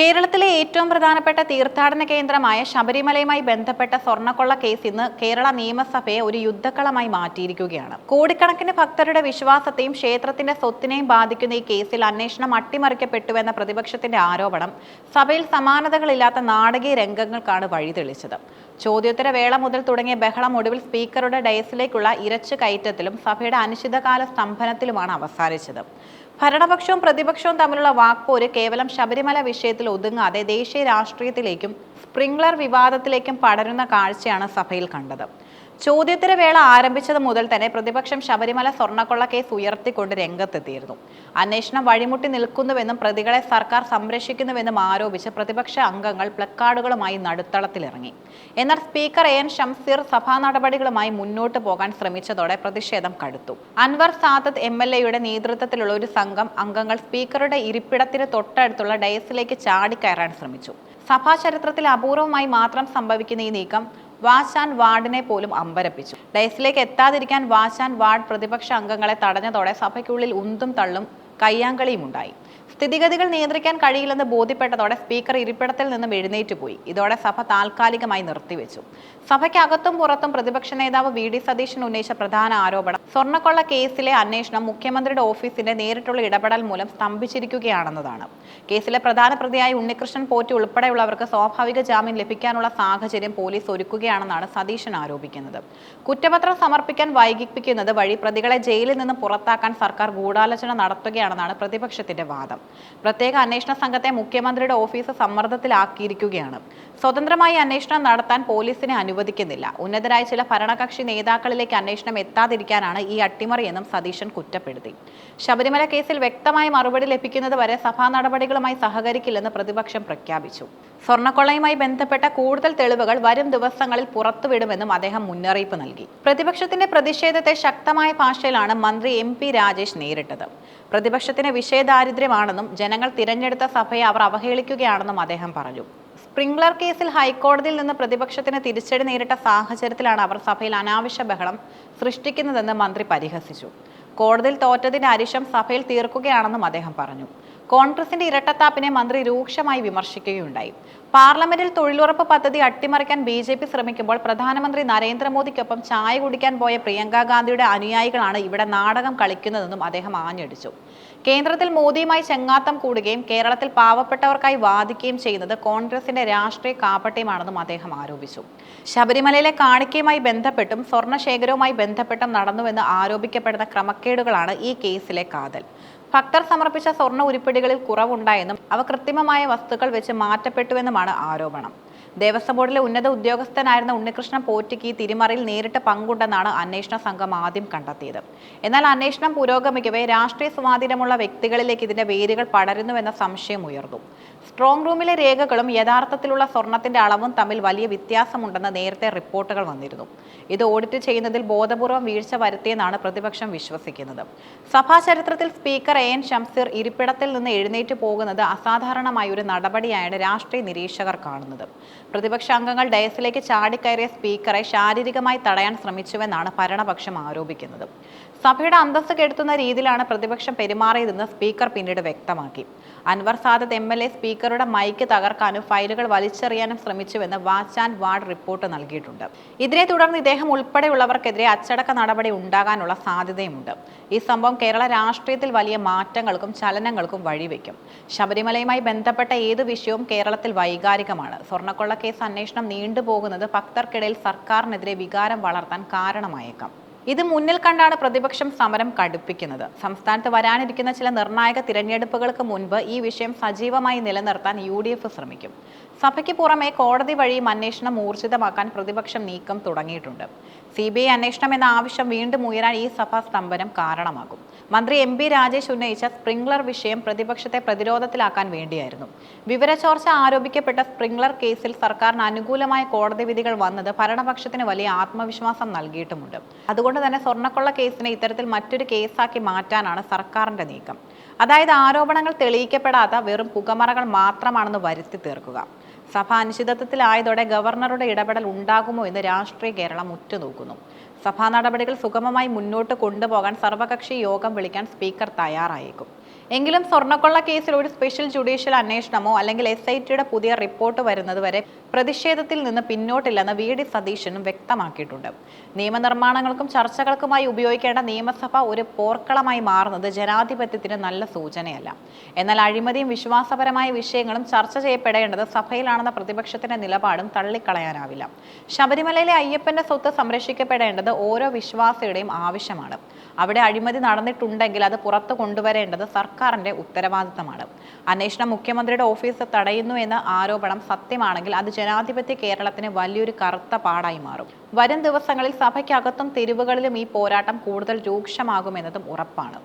കേരളത്തിലെ ഏറ്റവും പ്രധാനപ്പെട്ട തീർത്ഥാടന കേന്ദ്രമായ ശബരിമലയുമായി ബന്ധപ്പെട്ട സ്വർണക്കൊള്ള കേസ് ഇന്ന് കേരള നിയമസഭയെ ഒരു യുദ്ധക്കളമായി മാറ്റിയിരിക്കുകയാണ്. കോടിക്കണക്കിന് ഭക്തരുടെ വിശ്വാസത്തെയും ക്ഷേത്രത്തിന്റെ സ്വത്തിനെയും ബാധിക്കുന്ന ഈ കേസിൽ അന്വേഷണം അട്ടിമറിക്കപ്പെട്ടുവെന്ന പ്രതിപക്ഷത്തിന്റെ ആരോപണം സഭയിൽ സമാനതകളില്ലാത്ത നാടകീയ രംഗങ്ങൾക്കാണ് വഴിതെളിച്ചത്. ചോദ്യോത്തര വേള മുതൽ തുടങ്ങിയ ബഹളം ഒടുവിൽ സ്പീക്കറുടെ ഡയസിലേക്കുള്ള ഇരച്ചു കയറ്റത്തിലും സഭയുടെ അനിശ്ചിതകാല സ്തംഭനത്തിലുമാണ് അവസാനിച്ചത്. ഭരണപക്ഷവും പ്രതിപക്ഷവും തമ്മിലുള്ള വാക്പോര് കേവലം ശബരിമല വിഷയത്തിൽ ഒതുങ്ങാതെ ദേശീയ രാഷ്ട്രീയത്തിലേക്കും സ്പ്രിംഗ്ലർ വിവാദത്തിലേക്കും പടരുന്ന കാഴ്ചയാണ് സഭയിൽ കണ്ടത്. ചോദ്യോത്തര വേള ആരംഭിച്ചത് മുതൽ തന്നെ പ്രതിപക്ഷം ശബരിമല സ്വർണക്കൊള്ള കേസ് ഉയർത്തിക്കൊണ്ട് രംഗത്തെത്തിയിരുന്നു. അന്വേഷണം വഴിമുട്ടി നിൽക്കുന്നുവെന്നും പ്രതികളെ സർക്കാർ സംരക്ഷിക്കുന്നുവെന്നും ആരോപിച്ച് പ്രതിപക്ഷ അംഗങ്ങൾ പ്ലക്കാർഡുകളുമായി നടുത്തളത്തിലിറങ്ങി. എന്നാൽ സ്പീക്കർ എ എൻ ഷംസീർ സഭാ നടപടികളുമായി മുന്നോട്ട് പോകാൻ ശ്രമിച്ചതോടെ പ്രതിഷേധം കടുത്തു. അൻവർ സാദത്ത് എം എൽ എയുടെ നേതൃത്വത്തിലുള്ള ഒരു സംഘം അംഗങ്ങൾ സ്പീക്കറുടെ ഇരിപ്പിടത്തിന് തൊട്ടടുത്തുള്ള ഡയസിലേക്ക് ചാടിക്കയറാൻ ശ്രമിച്ചു. സഭാ ചരിത്രത്തിൽ അപൂർവമായി മാത്രം സംഭവിക്കുന്ന ഈ നീക്കം ആൻഡ് വാർഡിനെ പോലും അമ്പരപ്പിച്ചു. ഡയസിലേക്ക് എത്താതിരിക്കാൻ വാശാൻ വാർഡ് പ്രതിപക്ഷ അംഗങ്ങളെ തടഞ്ഞതോടെ സഭയ്ക്കുള്ളിൽ ഉന്തും തള്ളും കയ്യാങ്കളിയും ഉണ്ടായി സ്ഥിതിഗതികൾ നിയന്ത്രിക്കാൻ കഴിയില്ലെന്ന് ബോധ്യപ്പെട്ടതോടെ സ്പീക്കർ ഇരിപ്പിടത്തിൽ നിന്നും എഴുന്നേറ്റ് പോയി. ഇതോടെ സഭ താൽക്കാലികമായി നിർത്തിവെച്ചു. സഭയ്ക്കകത്തും പുറത്തും പ്രതിപക്ഷ നേതാവ് വി ഡി സതീശൻ ഉന്നയിച്ച പ്രധാന ആരോപണം സ്വർണക്കൊള്ള കേസിലെ അന്വേഷണം മുഖ്യമന്ത്രിയുടെ ഓഫീസിന്റെ നേരിട്ടുള്ള ഇടപെടൽ മൂലം സ്തംഭിച്ചിരിക്കുകയാണെന്നതാണ്. കേസിലെ പ്രധാന പ്രതിയായ ഉണ്ണികൃഷ്ണൻ പോറ്റി ഉൾപ്പെടെയുള്ളവർക്ക് സ്വാഭാവിക ജാമ്യം ലഭിക്കാനുള്ള സാഹചര്യം പോലീസ് ഒരുക്കുകയാണെന്നാണ് സതീശൻ ആരോപിക്കുന്നത്. കുറ്റപത്രം സമർപ്പിക്കാൻ വൈകിപ്പിക്കുന്നത് വഴി പ്രതികളെ ജയിലിൽ നിന്ന് പുറത്താക്കാൻ സർക്കാർ ഗൂഢാലോചന നടത്തുകയാണെന്നാണ് പ്രതിപക്ഷത്തിന്റെ വാദം. പ്രത്യേക അന്വേഷണ സംഘത്തെ മുഖ്യമന്ത്രിയുടെ ഓഫീസ് സമ്മർദ്ദത്തിലാക്കിയിരിക്കുകയാണ്. സ്വതന്ത്രമായി അന്വേഷണം നടത്താൻ പോലീസിനെ അനുവദിക്കുന്നില്ല. ഉന്നതരായ ചില ഭരണകക്ഷി നേതാക്കളിലേക്ക് അന്വേഷണം എത്താതിരിക്കാനാണ് ഈ അട്ടിമറിയെന്നും സതീശൻ കുറ്റപ്പെടുത്തി. ശബരിമല കേസിൽ വ്യക്തമായ മറുപടി ലഭിക്കുന്നത് വരെ സഭാ നടപടികളുമായി സഹകരിക്കില്ലെന്ന് പ്രതിപക്ഷം പ്രഖ്യാപിച്ചു. സ്വർണക്കൊള്ളയുമായി ബന്ധപ്പെട്ട കൂടുതൽ തെളിവുകൾ വരും ദിവസങ്ങളിൽ പുറത്തുവിടുമെന്നും അദ്ദേഹം മുന്നറിയിപ്പ് നൽകി. പ്രതിപക്ഷത്തിന്റെ പ്രതിഷേധത്തെ ശക്തമായ ഭാഷയിലാണ് മന്ത്രി എം പി രാജേഷ് നേരിട്ടത്. പ്രതിപക്ഷത്തിന് വിഷയദാരിദ്ര്യമാണെന്നും ജനങ്ങൾ തിരഞ്ഞെടുത്ത സഭയെ അവർ അവഹേളിക്കുകയാണെന്നും അദ്ദേഹം പറഞ്ഞു. സ്പ്രിംഗ്ലർ കേസിൽ ഹൈക്കോടതിയിൽ നിന്ന് പ്രതിപക്ഷത്തിന് തിരിച്ചടി നേരിട്ട സാഹചര്യത്തിലാണ് അവർ സഭയിൽ അനാവശ്യ ബഹളം സൃഷ്ടിക്കുന്നതെന്ന് മന്ത്രി പരിഹസിച്ചു. കോടതിയിൽ തോറ്റതിന്റെ അരിശം സഭയിൽ തീർക്കുകയാണെന്നും അദ്ദേഹം പറഞ്ഞു. കോൺഗ്രസിന്റെ ഇരട്ടത്താപ്പിനെ മന്ത്രി രൂക്ഷമായി വിമർശിക്കുകയുണ്ടായി. പാർലമെന്റിൽ തൊഴിലുറപ്പ് പദ്ധതി അട്ടിമറിക്കാൻ ബി ജെ പി ശ്രമിക്കുമ്പോൾ പ്രധാനമന്ത്രി നരേന്ദ്രമോദിക്കൊപ്പം ചായ കുടിക്കാൻ പോയ പ്രിയങ്ക ഗാന്ധിയുടെ അനുയായികളാണ് ഇവിടെ നാടകം കളിക്കുന്നതെന്നും അദ്ദേഹം ആഞ്ഞടിച്ചു. കേന്ദ്രത്തിൽ മോദിയുമായി ചെങ്ങാത്തം കൂടുകയും കേരളത്തിൽ പാവപ്പെട്ടവർക്കായി വാദിക്കുകയും ചെയ്യുന്നത് കോൺഗ്രസിന്റെ രാഷ്ട്രീയ കാപട്യമാണെന്നും അദ്ദേഹം ആരോപിച്ചു. ശബരിമലയിലെ കാണിക്കയുമായി ബന്ധപ്പെട്ടും സ്വർണശേഖരവുമായി ബന്ധപ്പെട്ടും നടന്നുവെന്ന് ആരോപിക്കപ്പെടുന്ന ക്രമക്കേടുകളാണ് ഈ കേസിലെ കാതൽ. ഭക്തർ സമർപ്പിച്ച സ്വർണ ഉരുപ്പിടികളിൽ കുറവുണ്ടായെന്നും അവ കൃത്രിമമായ വസ്തുക്കൾ വെച്ച് മാറ്റപ്പെട്ടുവെന്നുമാണ് ആരോപണം. ദേവസ്വം ബോർഡിലെ ഉന്നത ഉദ്യോഗസ്ഥനായിരുന്ന ഉണ്ണികൃഷ്ണൻ പോറ്റിക്ക് ഈ തിരിമറിയിൽ നേരിട്ട് പങ്കുണ്ടെന്നാണ് അന്വേഷണ സംഘം ആദ്യം കണ്ടെത്തിയത്. എന്നാൽ അന്വേഷണം പുരോഗമിക്കവേ രാഷ്ട്രീയ സ്വാധീനമുള്ള വ്യക്തികളിലേക്ക് ഇതിന്റെ വേരുകൾ പടരുന്നുവെന്ന സംശയം ഉയർന്നു. സ്ട്രോങ് റൂമിലെ രേഖകളും യഥാർത്ഥത്തിലുള്ള സ്വർണത്തിന്റെ അളവും തമ്മിൽ വലിയ വ്യത്യാസമുണ്ടെന്ന് നേരത്തെ റിപ്പോർട്ടുകൾ വന്നിരുന്നു. ഇത് ഓഡിറ്റ് ചെയ്യുന്നതിൽ ബോധപൂർവം വീഴ്ച വരുത്തിയെന്നാണ് പ്രതിപക്ഷം വിശ്വസിക്കുന്നത്. സഭാ ചരിത്രത്തിൽ സ്പീക്കർ എ എൻ ഷംസീർ ഇരിപ്പിടത്തിൽ നിന്ന് എഴുന്നേറ്റ് പോകുന്നത് അസാധാരണമായ ഒരു നടപടിയായാണ് രാഷ്ട്രീയ നിരീക്ഷകർ കാണുന്നത്. പ്രതിപക്ഷ അംഗങ്ങൾ ഡയസിലേക്ക് ചാടിക്കയറിയ സ്പീക്കറെ ശാരീരികമായി തടയാൻ ശ്രമിച്ചുവെന്നാണ് ഭരണപക്ഷം ആരോപിക്കുന്നത്. സഭയുടെ അന്തസ്സ് കെടുത്തുന്ന രീതിയിലാണ് പ്രതിപക്ഷം പെരുമാറിയതെന്ന് സ്പീക്കർ പിന്നീട് വ്യക്തമാക്കി. Anwar Sadath M L A സ്പീക്കറുടെ മൈക്ക് തകർക്കാനും ഫയലുകൾ വലിച്ചെറിയാനും ശ്രമിച്ചുവെന്ന് വാച്ച് ആൻഡ് വാർഡ് റിപ്പോർട്ട് നൽകിയിട്ടുണ്ട്. ഇതിനെ തുടർന്ന് ഇദ്ദേഹം ഉൾപ്പെടെയുള്ളവർക്കെതിരെ അച്ചടക്ക നടപടി ഉണ്ടാകാനുള്ള സാധ്യതയുമുണ്ട്. ഈ സംഭവം കേരള രാഷ്ട്രീയത്തിൽ വലിയ മാറ്റങ്ങൾക്കും ചലനങ്ങൾക്കും വഴിവെക്കും. ശബരിമലയുമായി ബന്ധപ്പെട്ട ഏത് വിഷയവും കേരളത്തിൽ വൈകാരികമാണ്. സ്വർണക്കൊള്ള കേസ് അന്വേഷണം നീണ്ടുപോകുന്നത് ഭക്തർക്കിടയിൽ സർക്കാരിനെതിരെ വികാരം വളർത്താൻ കാരണമായേക്കാം. ഇത് മുന്നിൽ കണ്ടാണ് പ്രതിപക്ഷം സമരം കടുപ്പിക്കുന്നത്. സംസ്ഥാനത്ത് വരാനിരിക്കുന്ന ചില നിർണായക തിരഞ്ഞെടുപ്പുകൾക്ക് മുൻപ് ഈ വിഷയം സജീവമായി നിലനിർത്താൻ യു ഡി എഫ് ശ്രമിക്കും. സഭയ്ക്ക് പുറമെ കോടതി വഴിയും അന്വേഷണം ഊർജിതമാക്കാൻ പ്രതിപക്ഷം നീക്കം തുടങ്ങിയിട്ടുണ്ട്. സി ബി ഐ അന്വേഷണം എന്ന ആവശ്യം വീണ്ടും ഉയരാൻ ഈ സഭാ സ്തംഭനം കാരണമാകും. മന്ത്രി എം പി രാജേഷ് ഉന്നയിച്ച സ്പ്രിംഗ്ലർ വിഷയം പ്രതിപക്ഷത്തെ പ്രതിരോധത്തിലാക്കാൻ വേണ്ടിയായിരുന്നു. വിവരച്ചോർച്ച ആരോപിക്കപ്പെട്ട സ്പ്രിംഗ്ലർ കേസിൽ സർക്കാരിന് അനുകൂലമായ കോടതി വിധികൾ വന്നത് ഭരണപക്ഷത്തിന് വലിയ ആത്മവിശ്വാസം നൽകിയിട്ടുമുണ്ട്. അതുകൊണ്ട് തന്നെ സ്വർണക്കൊള്ള കേസിനെ ഇത്തരത്തിൽ മറ്റൊരു കേസാക്കി മാറ്റാനാണ് സർക്കാരിന്റെ നീക്കം. അതായത് ആരോപണങ്ങൾ തെളിയിക്കപ്പെടാത്ത വെറും പുകമറകൾ മാത്രമാണെന്ന് വരുത്തി തീർക്കുക. സഭ അനിശ്ചിതത്വത്തിലായതോടെ ഗവർണറുടെ ഇടപെടൽ ഉണ്ടാകുമോ എന്ന് രാഷ്ട്രീയ കേരളം ഉറ്റുനോക്കുന്നു. സഭാ നടപടികൾ സുഗമമായി മുന്നോട്ട് കൊണ്ടുപോകാൻ സർവകക്ഷി യോഗം വിളിക്കാൻ സ്പീക്കർ തയ്യാറായേക്കും. എങ്കിലും സ്വർണക്കൊള്ള കേസിൽ ഒരു സ്പെഷ്യൽ ജുഡീഷ്യൽ അന്വേഷണമോ അല്ലെങ്കിൽ എസ് ഐ ടിയുടെ പുതിയ റിപ്പോർട്ട് വരുന്നതുവരെ പ്രതിഷേധത്തിൽ നിന്ന് പിന്നോട്ടില്ലെന്ന് വി ഡി സതീശനും വ്യക്തമാക്കിയിട്ടുണ്ട്. നിയമനിർമ്മാണങ്ങൾക്കും ചർച്ചകൾക്കുമായി ഉപയോഗിക്കേണ്ട നിയമസഭ ഒരു പോർക്കളമായി മാറുന്നത് ജനാധിപത്യത്തിന് നല്ല സൂചനയല്ല. എന്നാൽ അഴിമതിയും വിശ്വാസപരമായ വിഷയങ്ങളും ചർച്ച ചെയ്യപ്പെടേണ്ടത് സഭയിലാണെന്ന പ്രതിപക്ഷത്തിന്റെ നിലപാടും തള്ളിക്കളയാനാവില്ല. ശബരിമലയിലെ അയ്യപ്പന്റെ സ്വത്ത് സംരക്ഷിക്കപ്പെടേണ്ടത് ഓരോ വിശ്വാസിയുടെയും ആവശ്യമാണ്. അവിടെ അഴിമതി നടന്നിട്ടുണ്ടെങ്കിൽ അത് പുറത്തു കൊണ്ടുവരേണ്ടത് സർക്കാരിന്റെ ഉത്തരവാദിത്തമാണ്. അന്വേഷണം മുഖ്യമന്ത്രിയുടെ ഓഫീസ് തടയുന്നു എന്ന ആരോപണം സത്യമാണെങ്കിൽ അത് ജനാധിപത്യ കേരളത്തിന് വലിയൊരു കറുത്ത പാടായി മാറും. വരും ദിവസങ്ങളിൽ സഭയ്ക്കകത്തും തെരുവുകളിലും ഈ പോരാട്ടം കൂടുതൽ രൂക്ഷമാകുമെന്നതും ഉറപ്പാണ്.